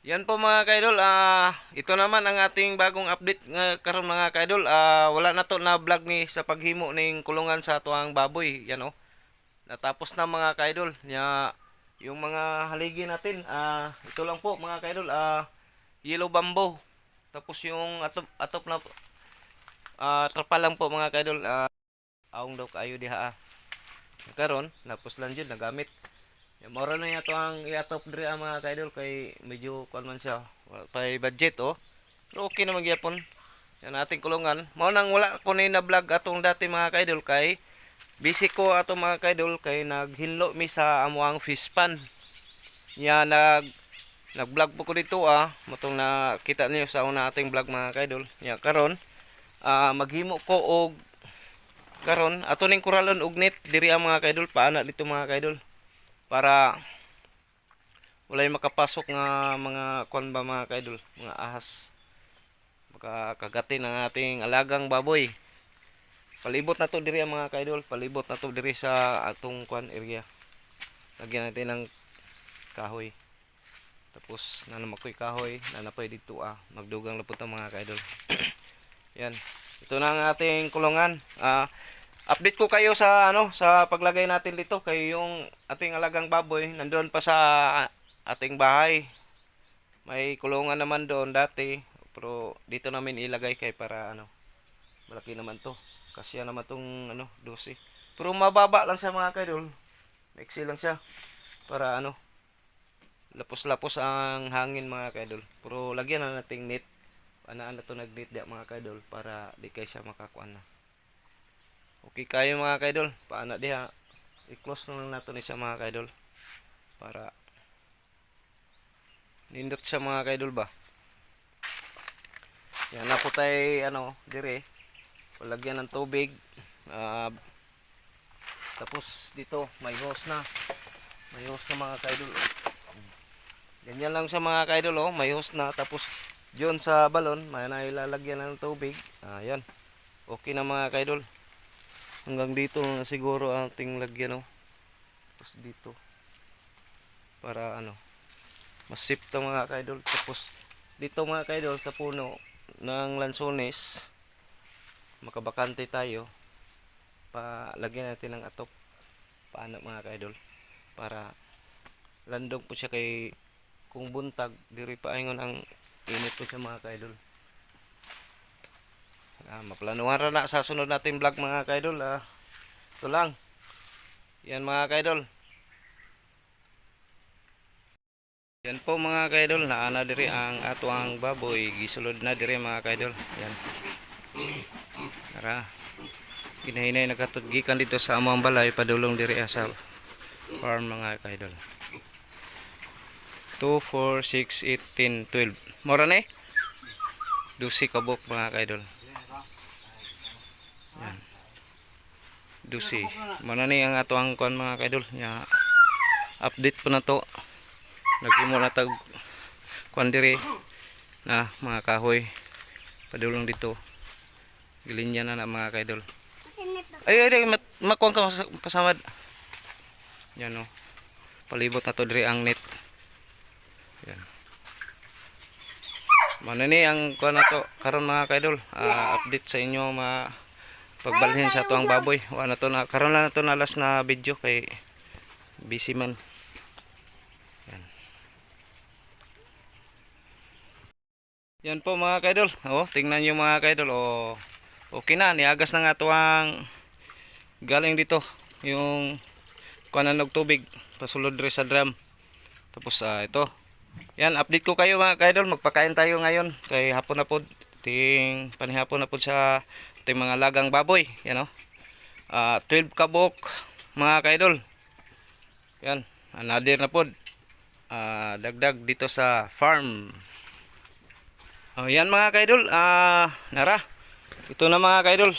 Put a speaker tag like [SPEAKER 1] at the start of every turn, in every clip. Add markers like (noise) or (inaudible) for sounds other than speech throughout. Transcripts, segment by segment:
[SPEAKER 1] Yan po mga kaidol, ah ito naman ang ating bagong update nga karon mga kaidol. Ah wala na to na vlog ni sa paghimo ning kulungan sa tuang baboy, yan oh. Natapos na mga kaidol. Nya yung mga haligi natin, ah ito lang po mga kaidol, ah yellow bamboo. Tapos yung atop atop na ah trapa lang po mga kaidol, ah aong daw kayo diha. ah. Karon, napos lang jud nagamit. Yung mora na yato ang iatop diri ang mga kaidol kay medyo kuan man siya. Wala pa budget oh. Pero okay naman gyapon. Yan ating kulungan. Mao nang wala ko ni na vlog atong dati mga kaidol kay busy ko ato mga kaidol kay naghinlo mi sa amuang fish pan. Nya nag nag-vlog po ko dito ah. Matong nakita niyo sa una ating vlog mga kaidol. Nya karon ah maghimo ko og karon ato ning kuralon og net diri ang mga kaidol paana dito mga kaidol para walay makapasok nga mga kwan ba mga kaidol, mga ahas. Baka kagatin ang ating alagang baboy. Palibot na to diri mga kaidol, palibot na to diri sa atong kwan area. Lagyan natin ng kahoy. Tapos nanamakoy kahoy, nanapoy dito ah, magdugang lapot ang mga kaidol. (clears throat) Yan. Ito na ang ating kulungan. Ah, update ko kayo sa ano sa paglagay natin dito. Kay yung ating alagang baboy. Nandoon pa sa ating bahay. May kulungan naman doon dati. Pero dito namin ilagay kay para ano malaki naman to. Kasi naman tong ano 12 pero mababa lang siya mga kaidol. Maiksi lang siya. Para ano lapos-lapos ang hangin mga kaidol. Pero lagyan na nating net. Anaan na to nag-net di mga kaidol para di kay siya makakuan na Okay kayo mga kaidol. Paana diha. I-close na lang nato ni siya mga kaidol. Para nindot siya mga kaidol ba. Yan na po tayo ano dire. Palagyan ng tubig. Ah, tapos dito may hose na. May hose na mga kaidol. Ganyan lang sa mga kaidol oh. May hose na. Tapos diyon sa balon may nailalagyan ng tubig. Ah, yan. Okay na mga kaidol hanggang dito na siguro ating lagyan oh. tapos dito. Para ano mas safe to mga kaidol. Tapos dito mga kaidol sa puno ng lansones makabakante tayo. Pa lagyan natin ng atop. Paano mga kaidol? Para landong po siya kay kung buntag diri pa ingon ang init po siya mga kaidol Ah, maplanuhan ra na sa sunod nating vlog mga kaidol. Ah, ito lang. Yan mga kaidol. Yan po mga kaidol, naana diri ang atuang baboy. Gisulod na diri mga kaidol. Yan. Tara. Kinahinay nagatudgikan dito sa amang balay padulong diri ah, sa farm mga kaidol. 2, 4, 6, 8, 10, 12. Mora eh. Dusi kabok mga kaidol. Dusi. Mana ni ang ato ang kuan mga kaidol. Nya update po na to. Nagimo na tag kuan diri na mga kahoy. Padulong dito. Gilinya na na mga kaidol. Ay ay ay mat, makuang ka pasamad. Yan no. Palibot na to diri ang net. Yan. Mana ni ang kuan na to karon mga kaidol. Ah, update sa inyo mga pagbalhin sa tuang baboy. Wa na to na karon lang na to na last na video kay busy man. Yan. Yan po mga kaidol. Oh tingnan nyo mga kaidol. Oh okay na niagas na nga tuang galing dito. Yung kuanan og tubig pasulod rin sa drum. Tapos ah, ito. Yan update ko kayo mga kaidol. Magpakain tayo ngayon. Kay hapon na po ting panihapon na po sa ating mga lagang baboy yan o Ah, 12 kabok mga kaidol. Yan another na po Ah, dagdag dito sa farm. Oh, yan mga kaidol ah nara ito na mga kaidol.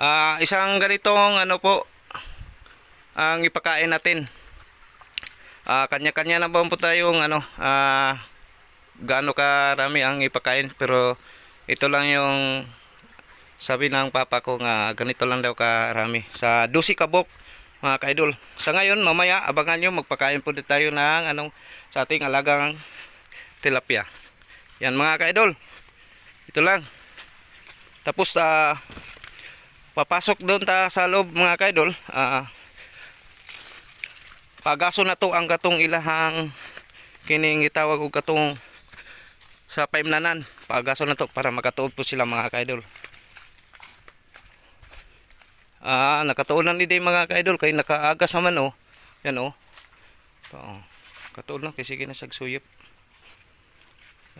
[SPEAKER 1] Ah, isang ganitong ano po ang ipakain natin. Ah, kanya-kanya na ba po tayong ano ah gaano karami ang ipakain pero ito lang yung sabi ng papa ko nga ganito lang daw karami sa dusi kabok mga kaidol sa ngayon mamaya abangan nyo magpakain po tayo ng anong sa ating alagang tilapia. Yan mga ka-idol. Ito lang. Tapos ah papasok doon ta sa loob mga ka-idol. Ah pagaso na to ang katong ilahang kining gitawag og katong sa paimnanan. Pagaso na to para makatuod po sila mga ka-idol. Ah, nakatuon na ni day mga ka-idol kay nakaagas naman oh. Yan oh. Ito, oh. Katuon na kay sige na sagsuyop.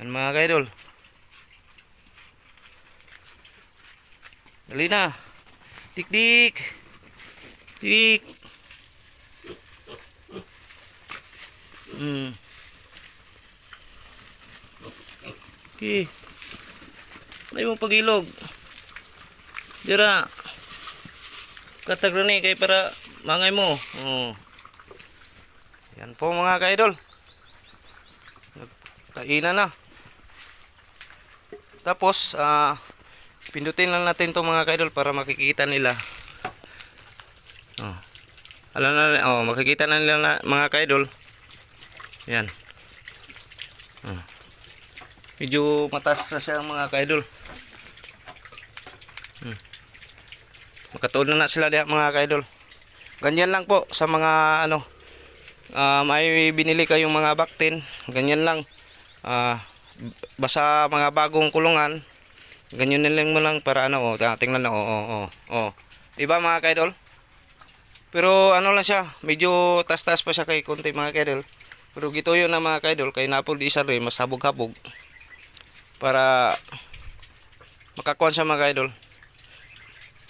[SPEAKER 1] Yan mga ka-idol. Dali na. Dik dik. Dik. Hmm. Okay. Ano yung pagilog? Dira. Katag eh, kay para mangay mo. Oh. Yan po mga ka-idol. Kainan na. Tapos, ah, pindutin lang natin to mga ka-idol para makikita nila. Oh. Alam na, oh, makikita na nila na, mga ka-idol. Yan. Oh. Medyo matas na siya mga ka-idol. Hmm. Makatuon na sila diha mga ka-idol. Ganyan lang po sa mga ano ah, may binili kayong mga baktin. Ganyan lang. Ah, basta mga bagong kulungan. Ganyan na lang mo lang para ano, oh, ah, tingnan na, oh, oh, oh, oh. Diba mga ka-idol? Pero ano lang siya, medyo tas-tas pa siya kay konti mga ka-idol. Pero gituyo na mga ka-idol, kay napol isa rin, mas habog-habog. Para makakuan siya mga ka-idol.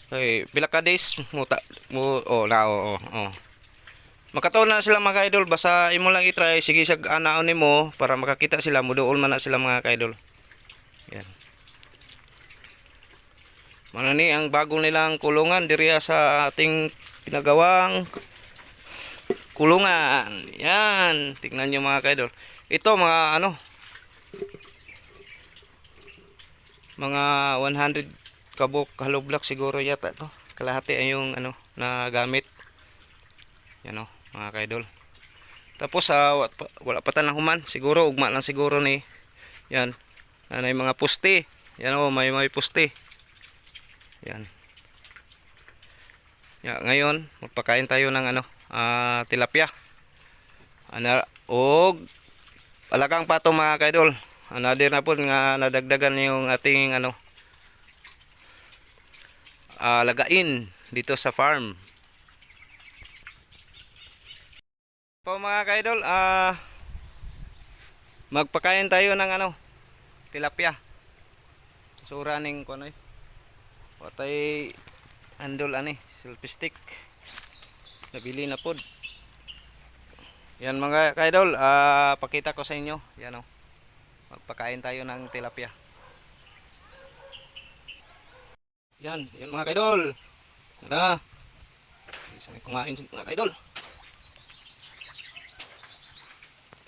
[SPEAKER 1] Okay, pila ka days mo ta mo oh na oh, oh, oh. Makataon na sila mga ka-idol basta imo lang i-try sige sag anaon nimo para makakita sila muduol man na sila mga ka-idol. Yan. Mana ni ang bago nilang kulungan diri sa ating pinagawang kulungan. Yan, tingnan niyo mga ka-idol. Ito mga ano mga 100 kabok hollow block siguro yata no? Kalahati ay yung ano na gamit yan o mga kaidol. Tapos sa wala pa, tanang human. Siguro ugma lang siguro ni yan ano yung mga puste. Yan o may may puste. Yan. Ya ngayon magpakain tayo ng ano ah, tilapia. Ano og alagang pato mga kaidol. Another na po nga nadagdagan yung ating ano ah, lagain dito sa farm. Po mga kaidol, ah magpakain tayo ng ano, tilapia. Sura ning kuno. Patay andol ani, selfie stick. Nabili na pod. Yan mga kaidol, ah pakita ko sa inyo. Yan oh. Magpakain tayo ng tilapia. Yan, yan mga kaidol. Tara. Isa may kumain si mga kaidol.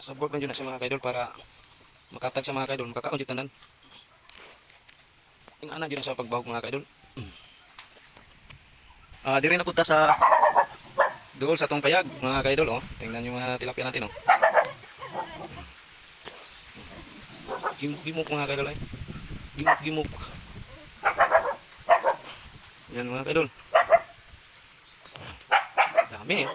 [SPEAKER 1] Sabot lang dyan na mga kaidol para makatag sa mga kaidol. Makakaon dyan tanan. Yung anak dyan sa pagbawag mga kaidol. Ah, di rin napunta sa dool sa tong payag mga kaidol oh. Tingnan yung mga tilapia natin oh. Gimuk mga kaidol ay. Gimuk gimuk. Yan mga kaidol. Dami eh.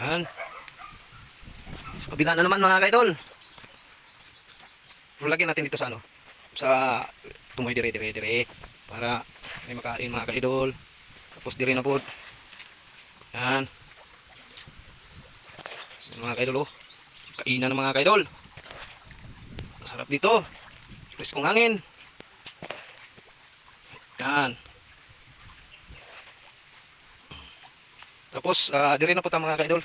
[SPEAKER 1] Yan. Sa kabila na naman mga kaidol. Pero lagyan natin dito sa ano. Sa tumoy dire dire dire. Para may makain mga kaidol. Tapos dire na po. Yan. Yan mga kaidol oh. Kainan ng mga kaidol. Masarap dito. Preskong hangin. Yan. Tapos, uh, dire na po tayo mga ka-idol.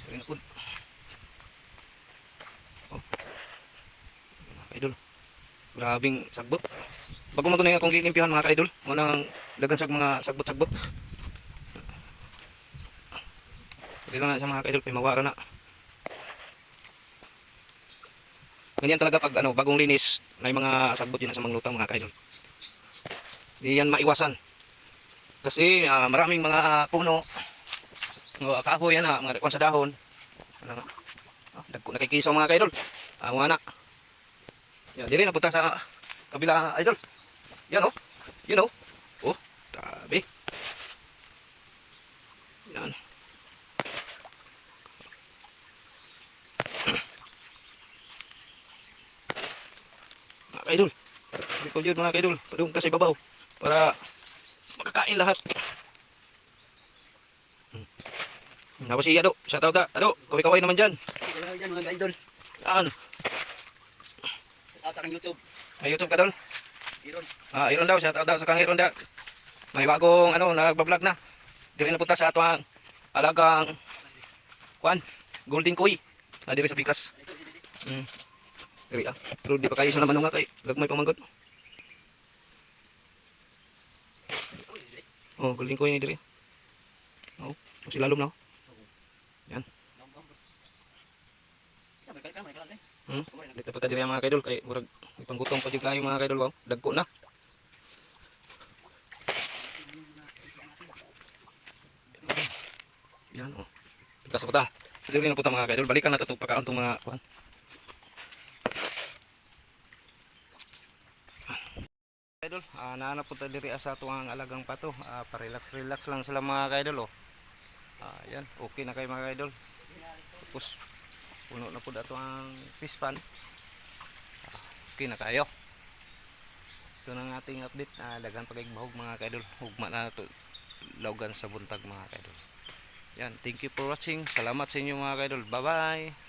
[SPEAKER 1] Dire na po. Oh. Mga ka-idol. Grabing sagbot. Bago magunay akong lilimpihan mga ka-idol. Munang dagan sa mga sagbot-sagbot. Lang na sa mga ka-idol. Kaya mawara na. Ganyan talaga pag ano, bagong linis, may mga sagbot yun sa mga lutang mga kaidol. Di yan maiwasan. Kasi ah, maraming mga puno. Mga kahoy yan na, mga rekwan sa dahon. Ano, ah, dagko na kay kisaw mga kaidol. Ah, mga anak. Yan, dili na punta sa kabila idol. Yan oh. Yan oh. Oh, tabi. Yan. (clears throat) kaidol. Ko yun mga kaidol. Padung kasi babaw. Para makakain lahat. Hmm. Tapos si Ado, shout out ta. Ado, kaway-kaway naman dyan.
[SPEAKER 2] Dyan mga idol.
[SPEAKER 1] Yan.
[SPEAKER 2] At sa kang YouTube.
[SPEAKER 1] May YouTube ka dol.
[SPEAKER 2] Iron.
[SPEAKER 1] Ah, Iron daw, shout out daw sa kang Iron da. May bagong ano, nagbablog na. Diri na punta sa atong alagang kwan, Golden Koi. Na diri sa Pikas. Mm. Diri ah. Pero di pa kayo sa naman nga kay gagmay pamanggot. Oh, Golden Koi ni diri. Oh, si lalom na. oh.
[SPEAKER 2] Eh.
[SPEAKER 1] Hmm? Dito pa diri mga kaidol kay murag may panggutom pa jud kayo mga kaidol wow. Dagko na. Yan oh. Pikas pa ta. Diri na po ta mga kaidol. Balikan na to pagkaon tong mga kuan. Kaidol, ah naanap po ta diri sa tuwang alagang pato. Ah pa-relax relax lang sila mga kaidol oh. Ah yan, okay na kayo mga kaidol. Tapos puno na po dato ang fish pan. Ah, okay na kayo. Ito na ang ating update na dagan pagigbahog mga kaidol. Hugma na to logan sa buntag mga kaidol. Yan, thank you for watching. Salamat sa inyo mga kaidol. Bye-bye.